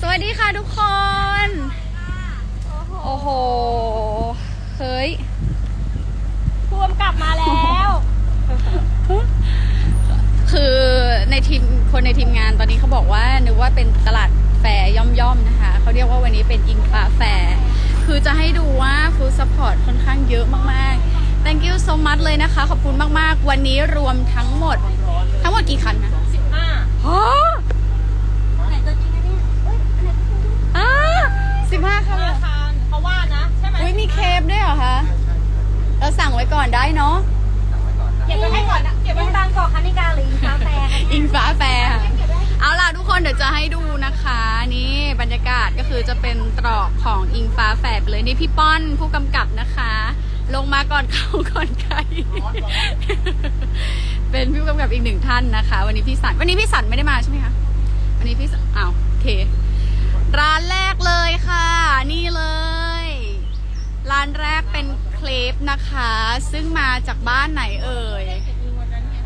สวัสดีค่ะทุกคน โอ้โห เฮ้ยพ่วงกลับมาแล้ว คือในทีมคนในทีมงานตอนนี้เขาบอกว่านึกว่าเป็นตลาดแฟร์ย่อมๆนะคะ เขาเรียกว่าวันนี้เป็นอิงฟ้าแฟร์คือจะให้ดูว่าฟู d ด u p p อร์ตค่อนข้างเยอะมากๆ thank you so much เลยนะคะ ขอบคุณมากๆ วันนี้รวมทั้งหมด ทั้งหมดกี่คันนะ15ฮะไหนตัวจริงนะเนี่ยเอ้ยอันไหนตัวจริง อ่าสิบห้าคันเลย ราคาเขาว่านะ ใช่ไหม อุ้ยมีเคปด้วยเหรอคะ เรา สั่งไว้ก่อนได้เนาะเก็บไว้ให้ก่อนนะเก็บไว้บางกอกคันนิกาหรืออิงฟ้าแฟร์อิงฟ้าแฟร์ค่ะเอาล่ะทุกคนเดี๋ยวจะให้ดูนะคะนี่บรรยากาศก็คือจะเป็นตรอกของอิงฟ้าแฝดไปเลยนี่พี่ป้อนผู้กำกับนะคะ ลงมาก่อนเขาก่อนใครเป็นผู้กำกับอีกหนึ่งท่านนะคะ วันนี้พี่สันวันนี้พี่สันไม่ได้มาใช่ไหมคะวันนี้พี่สันอ้าวโอเค ซึ่งมาจากบ้านไหนเอ่ย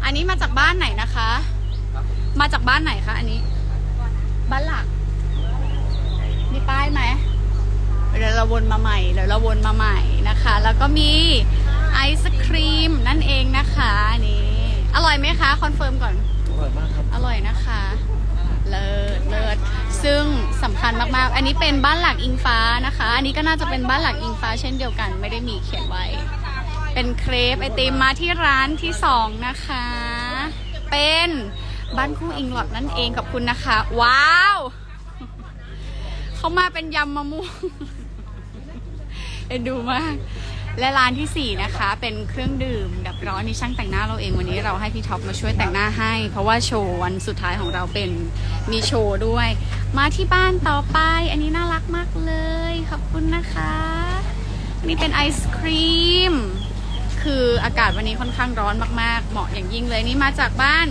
อันนี้มาจากบ้านไหนนะคะ มาจากบ้านไหนคะอันนี้ บ้านหลัก มีป้ายไหมเดี๋ยวเราวนมาใหม่เดี๋ยวเราวนมาใหม่นะคะ แล้วก็มีไอศครีมนั่นเองนะคะอันนี้อร่อยไหมคะคอนเฟิร์มก่อน อร่อยมากครับ อร่อยนะคะ เลิศเลิศซึ่งสำคัญมากๆ อันนี้เป็นบ้านหลักอิงฟ้านะคะ อันนี้ก็น่าจะเป็นบ้านหลักอิงฟ้าเช่นเดียวกัน ไม่ได้มีเขียนไว้ เป็นเครปไอติมมาที่ร้านที่สองนะคะ เป็นบ้านคู่อิงหลอดนั่นเองขอบคุณนะคะ ว้าว เขามาเป็นยำมะม่วงเอ็นดูมาก และร้านที่สี่นะคะ เป็นเครื่องดื่ม ดับร้อนนี่ช่างแต่งหน้าเราเองวันนี้เราให้พี่ท็อปมาช่วยแต่งหน้าให้ เพราะว่าโชว์วันสุดท้ายของเราเป็นมีโชว์ด้วย มาที่บ้านต่อไป อันนี้น่ารักมากเลย ขอบคุณนะคะ อันนี้เป็นไอศครีม คืออากาศวันนี้ค่อนข้างร้อนมากๆ เหมาะอย่างยิ่งเลยนี่มาจากบ้าน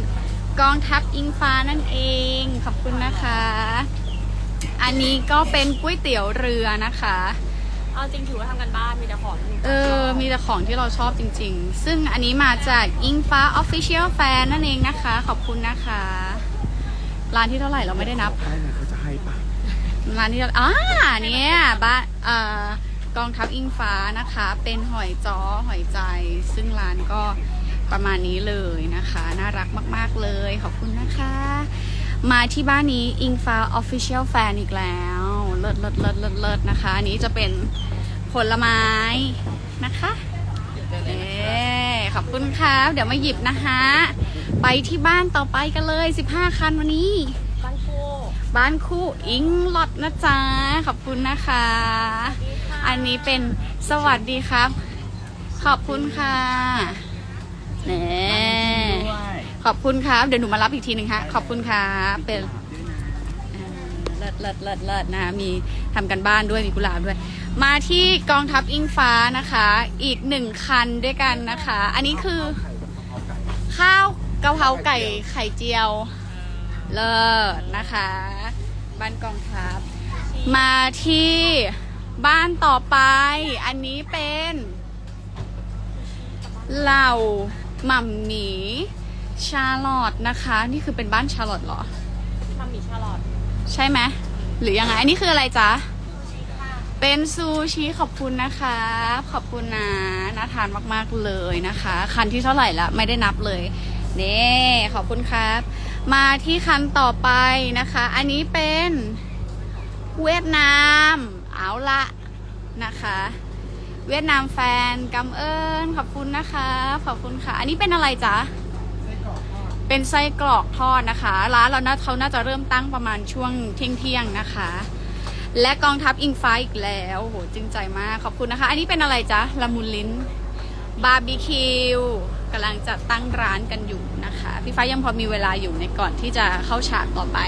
กองทัพอิงฟ้านั่นเอง ขอบคุณนะคะ อันนี้ก็เป็นก๋วยเตี๋ยวเรือนะคะ เอาจริงถือว่าทำกันบ้านมีแต่ของเออ มีแต่ของที่เราชอบจริง ๆ ซึ่งอันนี้มาจากอิงฟ้า Official Fan นั่นเองนะคะ ขอบคุณนะคะ ร้านที่เท่าไหร่เราไม่ได้นับ ได้ไหมเขาจะให้ปะร้านที่อ่าเนี่ยบ้านเอ่อ กองทัพอิงฟ้านะคะ เป็นหอยจ้อหอยใจ ซึ่งร้านก็ประมาณนี้เลยนะคะ น่ารักมาก ๆ เลย ขอบคุณนะคะ มาที่บ้านนี้อิงฟ้า Official Fan อีกแล้ว เลิศเลิศเลิศเลิศเลิศนะคะ อันนี้จะเป็นผลไม้นะคะเอ๊ขอบคุณครับ เดี๋ยวมาหยิบนะคะไปที่บ้านต่อไปกันเลย 15 คันวันนี้ บ้านโคบ้านคู่อิงลอดนะจ๊ะ ขอบคุณนะคะ อันนี้เป็นสวัสดีครับ ขอบคุณค่ะเน่ขอบคุณครับ เดี๋ยวหนูมารับอีกทีหนึ่งฮะ ขอบคุณครับเป็นอ่าเลิศเลิศเลิศเลิศนะมีทำกันบ้านด้วยมีกุหลาบด้วย มาที่กองทัพอิงฟ้านะคะ อีกหนึ่งคันด้วยกันนะคะ อันนี้คือ ข้าวกะเพราไก่ไข่เจียว เลิศนะคะ บ้านกองทัพ มาที่ บ้านต่อไป อันนี้เป็นเหล่าหม่ำหมีชาลอตนะคะ นี่คือเป็นบ้านชาลอตเหรอ มัมมี่ชาลอตใช่ไหมหรือยังไง อันนี้คืออะไรจ๊ะ เป็นซูชิขอบคุณนะคะ ขอบคุณนะน่าทานมากๆเลยนะคะ คันที่เท่าไหร่ละไม่ได้นับเลยนี่ขอบคุณครับ มาที่คันต่อไปนะคะ อันนี้เป็นเวียดนาม เอาละนะคะ เวียดนามแฟนกำเอิญขอบคุณนะคะ ขอบคุณค่ะ อันนี้เป็นอะไรจ๊ะเป็นไส้กรอกทอดนะคะ ร้านเรานะเขาน่าจะเริ่มตั้งประมาณช่วงเที่ยงๆนะคะ และกองทัพอิงฟ้าอีกแล้วโหจริงใจมากขอบคุณนะคะ อันนี้เป็นอะไรจ๊ะละมุนลิ้นบาร์บีคิวกำลังจะตั้งร้านกันอยู่นะคะ พี่ฟ้ายังพอมีเวลาอยู่ในก่อนที่จะเข้าฉากต่อไป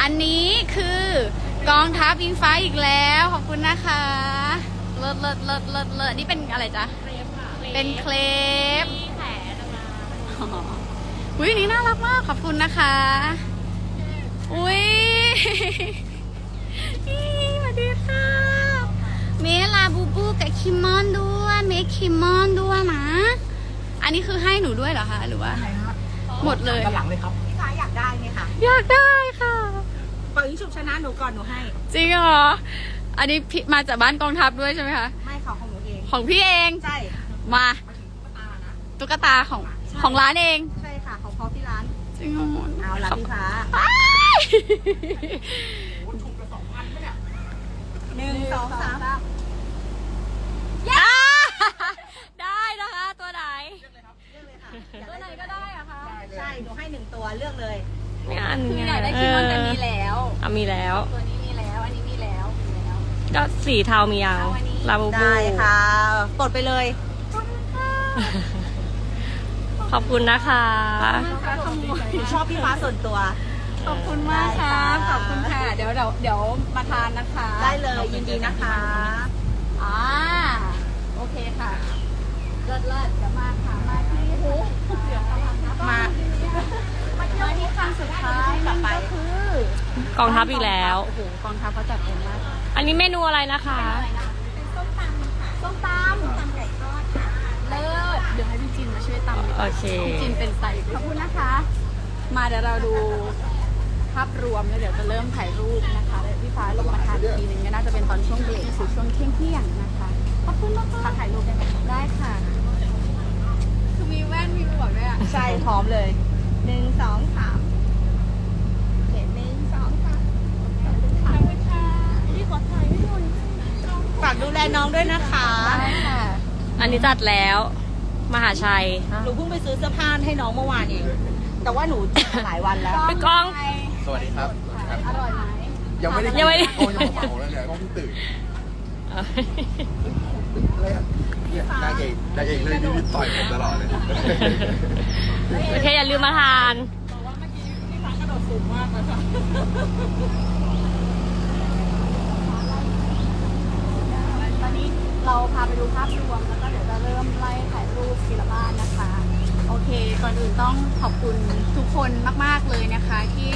อันนี้คือ กองทัพอิงฟ้าอีกแล้ว ขอบคุณนะคะเลิศเลิศเลิศเลิศเลิศนี่เป็นอะไรจ๊ะเครปค่ะเป็นเคลปที่แขนนะคะอ๋ออุ้ยนี่น่ารักมาก ขอบคุณนะคะ อุ้ยนี่สวัสดีค่ะเมลาบูบูกับคิมมอนด้วยเมคคิมมอนด้วยนะ อันนี้คือให้หนูด้วยเหรอคะ หรือว่า หมดเลย ด้านหลังเลยครับพี่ฟ้าอยากได้ไหมคะ อยากได้ค่ะไป บอกยิ่งฉุบชนะหนูก่อนหนูให้ จริงเหรอ อันนี้พี่มาจากบ้านกองทัพด้วยใช่ไหมคะ ไม่ค่ะของหนูเอง ของพี่เอง ใช่มาตุ๊กตาของของร้านเอง ใช่ค่ะของเขาที่ร้าน จริงเหรอเอาละพี่ฟ้าอ้ายหนึ่งสองสามอ่าได้นะคะตัวไหนเลือกเลยค่ะตัวไหนก็ได้อะคะ ใช่ หนูให้หนึ่งตัวเลือกเลยไม่อันคือไงอยากได้คิมอนกันมีแล้ว อะมีแล้ว ตัวนี้มีแล้วอันนี้มีแล้วมีแล้ว ก็สีเทามียังเอาอันนี้ ลาบูบู ได้ค่ะกดไปเลย ขอบคุณนะคะหนูชอบพี่ฟ้าส่วนตัว ขอบคุณมากครับขอบคุณค่ะ เดี๋ยวเดี๋ยวเดี๋ยวมาทานนะคะได้เลยยินดีนะคะ อ่าโอเคค่ะเลิศเลิศเดี๋ยวมาค่ะมาที่หูเดี๋ยวมามา มาที่ครั้งสุดท้ายนั่นก็คือกองทัพอีกแล้ว โอ้โหกองทัพเขาจัดเต็มมากอันนี้เมนูอะไรนะคะ ส้มตำส้มตำไก่ทอดค่ะเลิศเดี๋ยวให้พี่จินมาช่วยตำดีกว่าโอเค พี่จินเป็นไตขอบคุณนะคะ มาเดี๋ยวเราดูภาพรวมแล้วเดี๋ยวจะเริ่มถ่ายรูปนะคะแล้วพี่ฟ้าลงมาทานอีกทีหนึงก็น่าจะเป็นตอนช่วงเบรกหรือช่วงเที่ยงเที่ยงๆนะคะขอบคุณมากค่ะถ่ายรูปได้ไหมได้ค่ะ คือมีแว่นมีหมวกด้วยอะ ใช่พร้อมเลย หนึ่งสองสามเห็นหนึ่งสองสามขอบคุณค่ะพี่ขอถ่ายไม่หน่อยฝากดูแลน้องด้วยนะคะได้ค่ะอันนี้จัดแล้ว มหาชัย หนูเพิ่งไปซื้อเสื้อผ้าให้น้องเมื่อวานเอง แต่ว่าหนูหลายวันแล้วพี่ก้อง สวัสดีครับ อร่อยไหมยังไม่ได้ยังไม่ได้โอ้ยังเมาแล้วเนี่ยก็เพิ่งตื่นเลยอะเนี่ยนาง เอกนางเอกเลยนี่ต่อยผมตลอดเลย โอเคอย่าลืมมาทานตอนนี้เราพาไปดูภาพรวมแล้วก็เดี๋ยวจะเริ่มไล่ถ่ายรูปทีละบ้านนะคะ โอเค ก่อนอื่นต้องขอบคุณทุกคนมาก ๆ เลยนะคะ ที่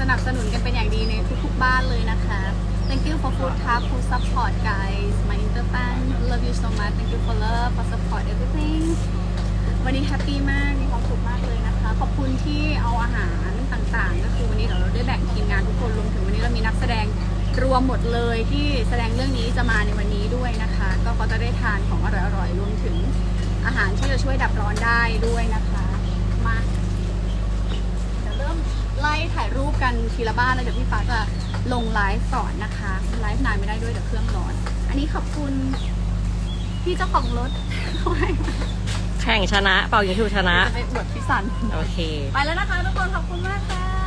สนับสนุนกันเป็นอย่างดีในทุก ๆ บ้านเลยนะคะ Thank you for food cup food support guys my inter fan love you so much thank you for love for support everything วันนี้แฮปปี้มากมีความสุขมากเลยนะคะขอบคุณที่เอาอาหารต่างๆ ก็คือวันนี้เดี๋ยวเราได้แบ่งทีมงานทุกคนรวมถึงวันนี้เรามีนักแสดงรวมหมดเลยที่แสดงเรื่องนี้จะมาในวันนี้ด้วยนะคะ ก็เขาจะได้ทานของอร่อยๆรวมถึงอาหารที่จะช่วยดับร้อนได้ด้วยนะคะมา ไล่ถ่ายรูปกันทีละบ้านแล้วเดี๋ยวพี่ฟ้าจะลงไลฟ์ก่อนนะคะไลฟ์นานไม่ได้ด้วยเดี๋ยวเครื่องร้อน อันนี้ขอบคุณพี่เจ้าของรถให้มาแข่งชนะ เป่ายิงถูกชนะจะไปอวดพี่สัน โอเค ไปแล้วนะคะทุกคนขอบคุณมากค่ะ